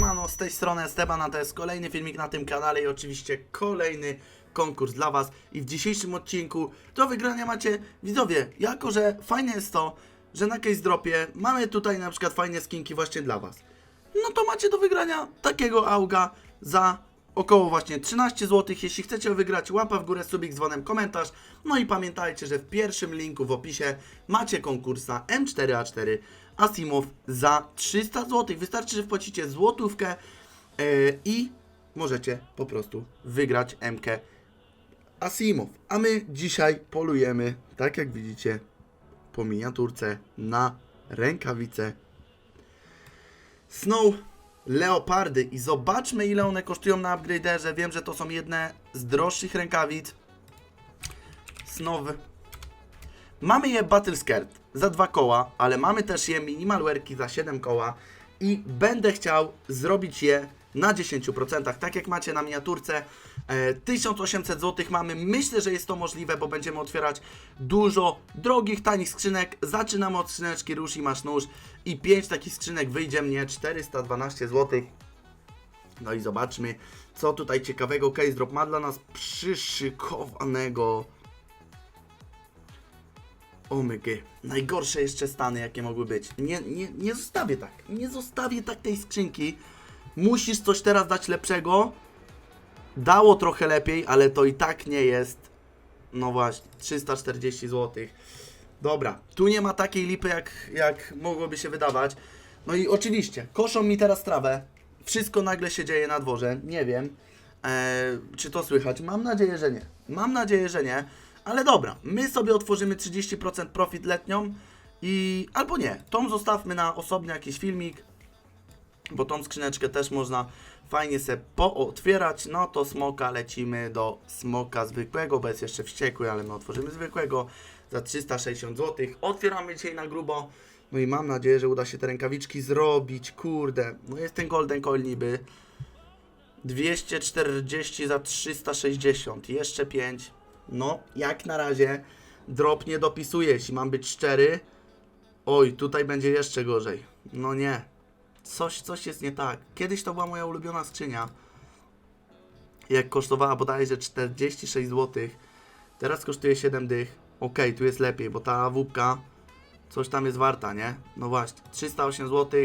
Siemano, z tej strony Esteban, a to jest kolejny filmik na tym kanale i oczywiście kolejny konkurs dla Was. I w dzisiejszym odcinku do wygrania macie, widzowie, jako że fajne jest to, że na case dropie mamy tutaj na przykład fajne skinki właśnie dla Was. No to macie do wygrania takiego auga za około właśnie 13 zł. Jeśli chcecie wygrać, łapa w górę, subik, dzwonem, komentarz. No i pamiętajcie, że w pierwszym linku w opisie macie konkurs na M4A4 Asimov za 300 zł. Wystarczy, że wpłacicie złotówkę yy, i możecie po prostu wygrać MK Asimov. A my dzisiaj polujemy, tak jak widzicie, po miniaturce na rękawice Snow Leopardy i zobaczmy ile one kosztują na upgraderze. Wiem, że to są jedne z droższych rękawic. Snow. Mamy je Battle Skirt za dwa koła, ale mamy też je Minimal Wearki za 7 koła i będę chciał zrobić je na 10%, tak jak macie na miniaturce. E, 1800 zł mamy. Myślę, że jest to możliwe, bo będziemy otwierać dużo drogich, tanich skrzynek. Zaczynamy od skrzyneczki Rusz i Masz Nóż i 5 takich skrzynek wyjdzie mnie 412 zł. No i zobaczmy, co tutaj ciekawego Case Drop ma dla nas przyszykowanego. Omygy. Najgorsze jeszcze stany, jakie mogły być. Nie, nie, nie zostawię tak. Nie zostawię tak tej skrzynki. Musisz coś teraz dać lepszego. Dało trochę lepiej, ale to i tak nie jest. No właśnie, 340 zł. Dobra, tu nie ma takiej lipy, jak, jak mogłoby się wydawać. No i oczywiście, koszą mi teraz trawę. Wszystko nagle się dzieje na dworze. Nie wiem, e, czy to słychać. Mam nadzieję, że nie. Mam nadzieję, że nie. Ale dobra, my sobie otworzymy 30% profit letnią i albo nie. Tą zostawmy na osobny jakiś filmik, bo tą skrzyneczkę też można fajnie sobie pootwierać. No to smoka lecimy do smoka zwykłego, bo jest jeszcze wściekły, ale my otworzymy zwykłego za 360 zł. Otwieramy dzisiaj na grubo. No i mam nadzieję, że uda się te rękawiczki zrobić. Kurde, no jest ten golden coil niby. 240 za 360, jeszcze 5. No, jak na razie drop nie dopisuje, jeśli mam być szczery. Oj, tutaj będzie jeszcze gorzej. No nie. Coś, coś jest nie tak. Kiedyś to była moja ulubiona skrzynia. Jak kosztowała bodajże 46 zł. Teraz kosztuje 7 dych. Okej, tu jest lepiej, bo ta wupka coś tam jest warta, nie? No właśnie, 308 zł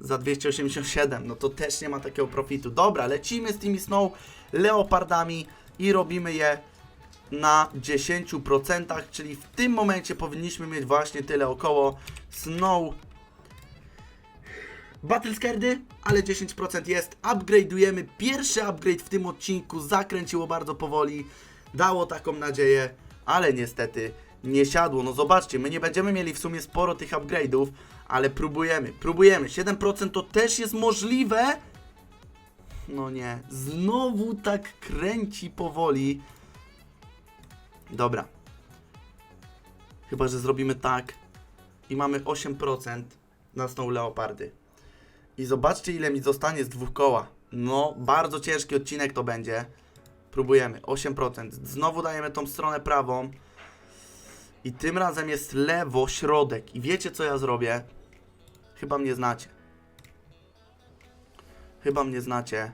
za 287, no to też nie ma takiego profitu. Dobra, lecimy z tymi snow leopardami i robimy je na 10%, czyli w tym momencie powinniśmy mieć właśnie tyle około snow Battlescardy, ale 10% jest. Upgrade'ujemy. Pierwszy upgrade w tym odcinku zakręciło bardzo powoli. Dało taką nadzieję, ale niestety nie siadło. No zobaczcie, my nie będziemy mieli w sumie sporo tych upgrade'ów, ale próbujemy, próbujemy. 7% to też jest możliwe. No nie, znowu tak kręci powoli. Dobra. Chyba, że zrobimy tak i mamy 8% na Snow Leopardy. I zobaczcie, ile mi zostanie z dwóch koła. No, bardzo ciężki odcinek to będzie. Próbujemy. 8%. Znowu dajemy tą stronę prawą. I tym razem jest lewo, środek. I wiecie, co ja zrobię? Chyba mnie znacie. Chyba mnie znacie.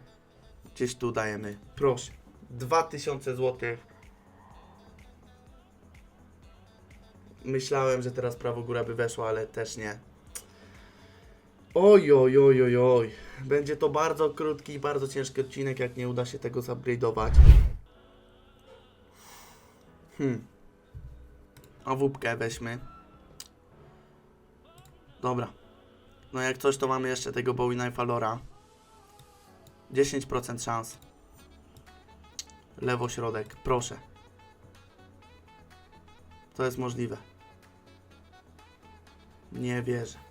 Gdzieś tu dajemy. Proszę. 2000 zł. Myślałem, że teraz prawo góra by weszło, ale też nie. Oj, oj, oj, oj, oj. Będzie to bardzo krótki i bardzo ciężki odcinek, jak nie uda się tego zupgrade'ować. Hmm. A wódkę weźmy. Dobra. No jak coś, to mamy jeszcze tego Bowie Knife'a Lora. 10% szans. Lewo środek, proszę. To jest możliwe. Nie wierzę.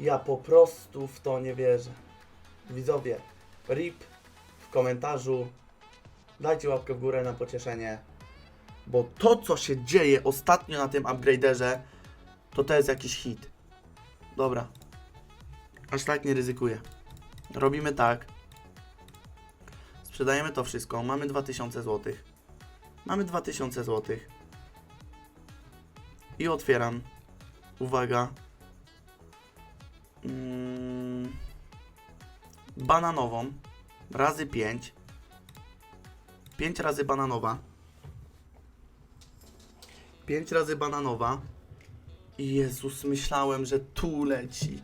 Ja po prostu w to nie wierzę. Widzowie, RIP w komentarzu. Dajcie łapkę w górę na pocieszenie. Bo to, co się dzieje ostatnio na tym upgraderze, to to jest jakiś hit. Dobra. Aż tak nie ryzykuję. Robimy tak. Sprzedajemy to wszystko. Mamy 2000 zł. Mamy 2000 zł. I otwieram. Uwaga. Mm, bananową razy 5. 5 razy bananowa. 5 razy bananowa. I Jezus, myślałem, że tu leci.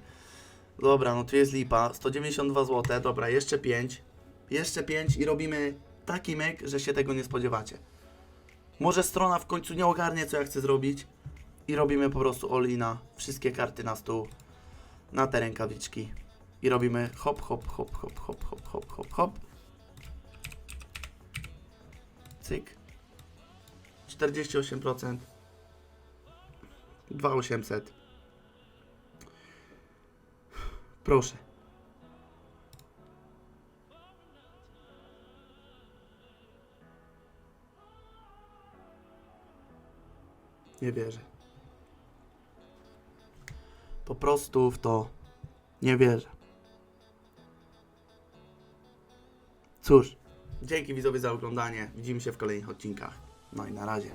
Dobra, no tu jest lipa. 192 zł. Dobra, jeszcze 5. Jeszcze 5 i robimy taki myk, że się tego nie spodziewacie. Może strona w końcu nie ogarnie, co ja chcę zrobić. I robimy po prostu all-ina. Wszystkie karty na stół. Na te rękawiczki. I robimy hop, hop, hop, hop, hop, hop, hop, hop, hop. Cyk. 48%. 2800. Proszę. Nie wierzę. Po prostu w to nie wierzę. Cóż, dzięki widzowie za oglądanie. Widzimy się w kolejnych odcinkach. No i na razie.